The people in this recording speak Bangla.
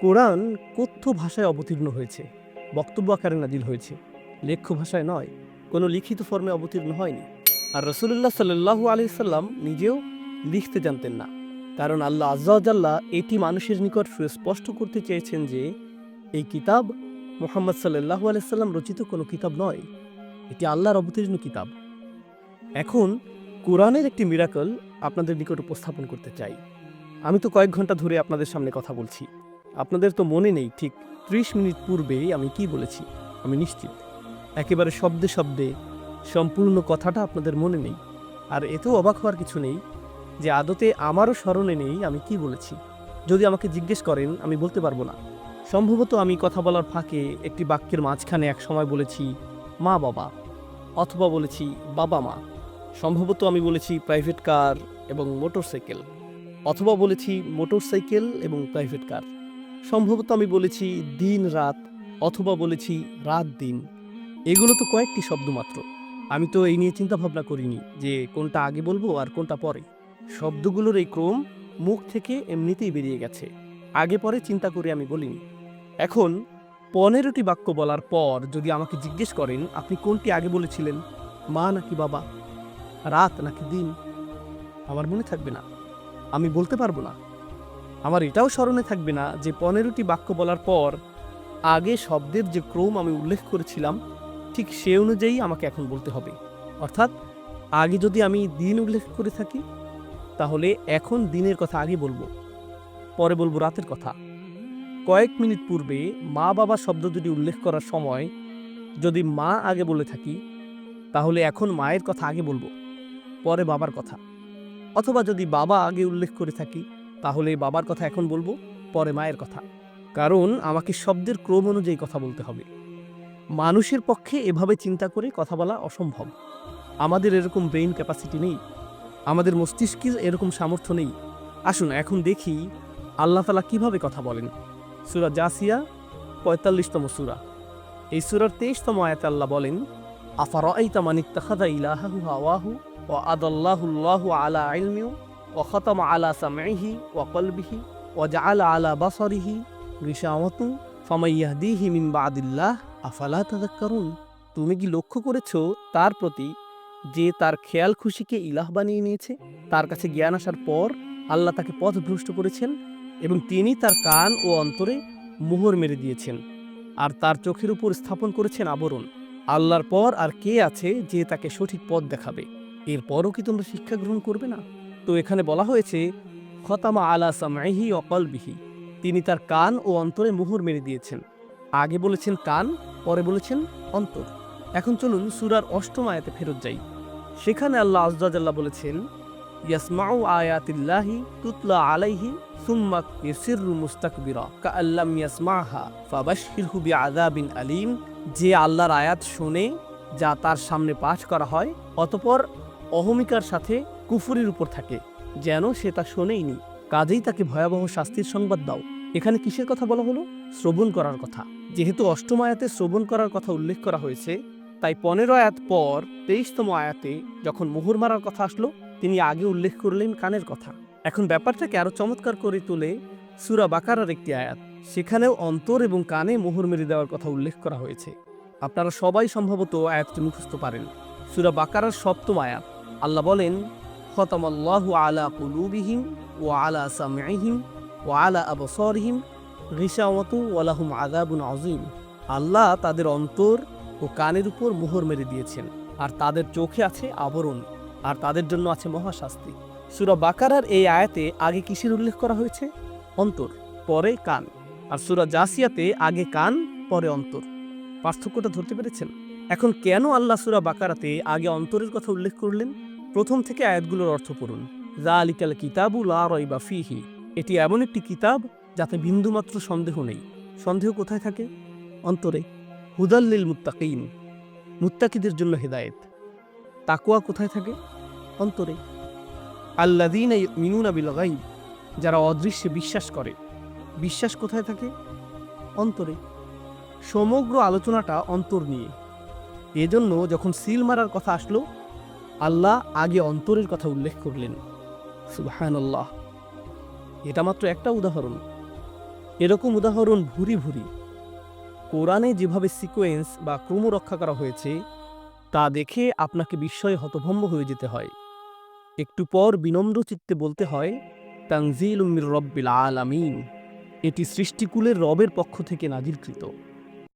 কোরআন কথ্য ভাষায় অবতীর্ণ হয়েছে, বক্তব্য আকারে নাজিল হয়েছে। লেখ্য ভাষায় নয়, কোনো লিখিত ফর্মে অবতীর্ণ হয়নি। আর রসুল্লাহ সাল্লাহু আলি সাল্লাম নিজেও লিখতে জানতেন না। কারণ আল্লাহ আজ্লাহ এটি মানুষের নিকট সুস্পষ্ট করতে চেয়েছেন যে, এই কিতাব মোহাম্মদ সাল্লাহু আলাইসাল্লাম রচিত কোনো কিতাব নয়, এটি আল্লাহর অবতীর্ণ কিতাব। এখন, কোরআনের একটি মিরাকল আপনাদের নিকট উপস্থাপন করতে চাই। আমি তো কয়েক ঘণ্টা ধরে আপনাদের সামনে কথা বলছি। আপনাদের তো মনে নেই ঠিক ত্রিশ মিনিট পূর্বেই আমি কি বলেছি? আমি নিশ্চিত। একেবারে শব্দে শব্দে সম্পূর্ণ কথাটা আপনাদের মনে নেই। আর এতেও অবাক হওয়ার কিছু নেই যে আদতে আমারও স্মরণে নেই আমি কি বলেছি। যদি আমাকে জিজ্ঞেস করেন, আমি বলতে পারব না। সম্ভবত আমি কথা বলার ফাঁকে একটি বাক্যের মাঝখানে এক সময় বলেছি, মা বাবা অথবা বলেছি, বাবা মা সম্ভবত আমি বলেছি, প্রাইভেট কার এবং মোটরসাইকেল অথবা বলেছি, মোটরসাইকেল এবং প্রাইভেট কার সম্ভবত আমি বলেছি দিন, রাত, অথবা বলেছি রাত, দিন। এগুলো তো কয়েকটি শব্দ মাত্র। আমি তো এই নিয়ে চিন্তা ভাবনা করিনি যে কোনটা আগে বলব আর কোনটা পরে। শব্দগুলোর এই ক্রম মুখ থেকে এমনিতেই বেরিয়ে গেছে। আগে পরে চিন্তা করে আমি বলিনি। এখন পনেরোটি বাক্য বলার পর যদি আমাকে জিজ্ঞেস করেন, আপনি কোনটি আগে বলেছিলেন? মা নাকি বাবা? রাত নাকি দিন? আমার মনে থাকবে না। আমি বলতে পারব না। আমার এটাও স্মরণে থাকবে না যে পনেরোটি বাক্য বলার পর আগে শব্দের যে ক্রম আমি উল্লেখ করেছিলাম, ঠিক সে অনুযায়ী আমাকে এখন বলতে হবে। অর্থাৎ, আগে যদি আমি দিন উল্লেখ করে থাকি, তাহলে এখন দিনের কথা আগে বলব, পরে বলব রাতের কথা। কয়েক মিনিট পূর্বে মা বাবা শব্দ দুটি উল্লেখ করার সময় যদি মা আগে বলে থাকি, তাহলে এখন মায়ের কথা আগে বলব, পরে বাবার কথা। অথবা যদি বাবা আগে উল্লেখ করে থাকি তাহলে বাবার কথা এখন বলব, পরে মায়ের কথা। কারণ আমাকে শব্দের ক্রম অনুযায়ী কথা বলতে হবে। মানুষের পক্ষে এভাবে চিন্তা করে কথা বলা অসম্ভব। আমাদের এরকম ব্রেইন ক্যাপাসিটি নেই। আমাদের মস্তিষ্কের এরকম সামর্থ্য নেই। আসুন, এখন দেখি আল্লাহ তালা কীভাবে কথা বলেন। সুরা জাসিয়া, পঁয়তাল্লিশতম সুরা। এই সুরার তেইশতম আয়াতে আল্লাহ বলেন আফার মানিত্তাখাদা ইলাহাহু হাওয়াহু ও আদাল্লাহুল্লাহু আলা ইলমিউ? খতম আলা সামাইহি ও কলবিহি ও জাআল আলা বাসরিহি রিশাওয়াতু ফামাইয়াহদিহি মিন বাদিল্লাহ আফালা তাদাক্কারুন তুমি কি লক্ষ্য করেছ তার প্রতি যে তার খেয়াল খুশিকে ইলাহ বানিয়ে নিয়েছে? তার কাছে জ্ঞান আসার পর আল্লাহ তাকে পথভ্রষ্ট করেছেন এবং তিনি তার কান ও অন্তরে মোহর মেরে দিয়েছেন আর তার চোখের উপর স্থাপন করেছেন আবরণ। আল্লাহর পর আর কে আছে যে তাকে সঠিক পথ দেখাবে? এরপরও কি তোমরা শিক্ষা গ্রহণ করবে না? তো এখানে বলা হয়েছে, খতামা আলা সামাইহি অকলবিহি তিনি তার কান ও অন্তরে মোহর মেরে দিয়েছেন। আগে বলেছেন কান, পরে বলেছেন অন্তর। এখন চলুন সুরার অষ্টম আয়াতে ফেরত যাই। সেখানে আল্লাহ আজ্লাহ বলেছেন, ইয়াসমাউ আয়াতিল্লাহি তুতলা আলাইহি সুম্মা ইউসিররু মুস্তাকবিরা কাআল্লাম ইয়াসমাহা ফাবাশশিরহু বিআযাবিন আলিম। যে আল্লাহর আয়াত শুনে, যা তার সামনে পাঠ করা হয়, অতপর অহমিকার সাথে কুফুরির উপর থাকে, যেন সে তা শোনেইনি। কাজেই তাকে ভয়াবহ শাস্তির সংবাদ দাও। এখানে কিসের কথা বলা হলো? শ্রবণ করার কথা। যেহেতু অষ্টম আয়াতে শ্রবণ করার কথা উল্লেখ করা হয়েছে, তাই পনেরো আয়াত পর তেইশতম আয়াতে যখন মোহর মারার কথা আসলো, তিনি আগে উল্লেখ করলেন কানের কথা। এখন ব্যাপারটাকে আরও চমৎকার করে তোলে সুরা বাকারার একটি আয়াত। সেখানেও অন্তর এবং কানে মোহর মেরে দেওয়ার কথা উল্লেখ করা হয়েছে। আপনারা সবাই সম্ভবত আয়াতটি মুখস্থ পারেন। সুরা বাকারার সপ্তম আয়াত। আল্লাহ বলেন খতামাল্লাহু আলা কুলুবিহিম ও আলা সামিহিম ও আলা আবসরহিম রিসাওয়াতু ওয়ালাহুম আযাবুন আযীম। আল্লাহ তাদের অন্তর ও কানের উপর মোহর মেরে দিয়েছেন, আর তাদের চোখে আছে আবরণ, আর তাদের জন্য আছে মহাশাস্তি। সুরা বাকারার এই আয়াতে আগে কিসের উল্লেখ করা হয়েছে? অন্তর, পরে কান, আর সুরা জাসিয়াতে আগে কান, পরে অন্তর। পার্থক্যটা ধরতে পেরেছেন? এখন কেন আল্লাহ সুরা বাকারাতে আগে অন্তরের কথা উল্লেখ করলেন? প্রথম থেকে আয়াতগুলোর অর্থ পড়ুন। জা আলিকাল কিতাবু লা রয়বা ফিহি। এটি এমন একটি কিতাব যাতে বিন্দুমাত্র সন্দেহ নেই। সন্দেহ কোথায় থাকে? অন্তরে। হুদাল্লিল মুত্তাকিন। মুত্তাকিদের জন্য হেদায়েত। তাকুয়া কোথায় থাকে? অন্তরে। আল্লাদিন মিনুনা বিল গাইব যারা অদৃশ্যে বিশ্বাস করে। বিশ্বাস কোথায় থাকে? অন্তরে। সমগ্র আলোচনাটা অন্তর নিয়ে। এজন্য যখন সিল মারার কথা আসলো আল্লাহ আগে অন্তরের কথা উল্লেখ করলেন। সুবহানাল্লাহ। এটা মাত্র একটা উদাহরণ। এরকম উদাহরণ ভুরি ভুরি। কোরআনে যেভাবে সিকোয়েন্স বা ক্রম রক্ষা করা হয়েছে, তা দেখে আপনাকে বিস্ময়ে হতভম্ব হয়ে যেতে হয়। একটু পর বিনম্র চিত্তে বলতে হয় তানজিল উম্মির রব্বিল আল আমিন এটি সৃষ্টিকুলের রবের পক্ষ থেকে নাজিলকৃত।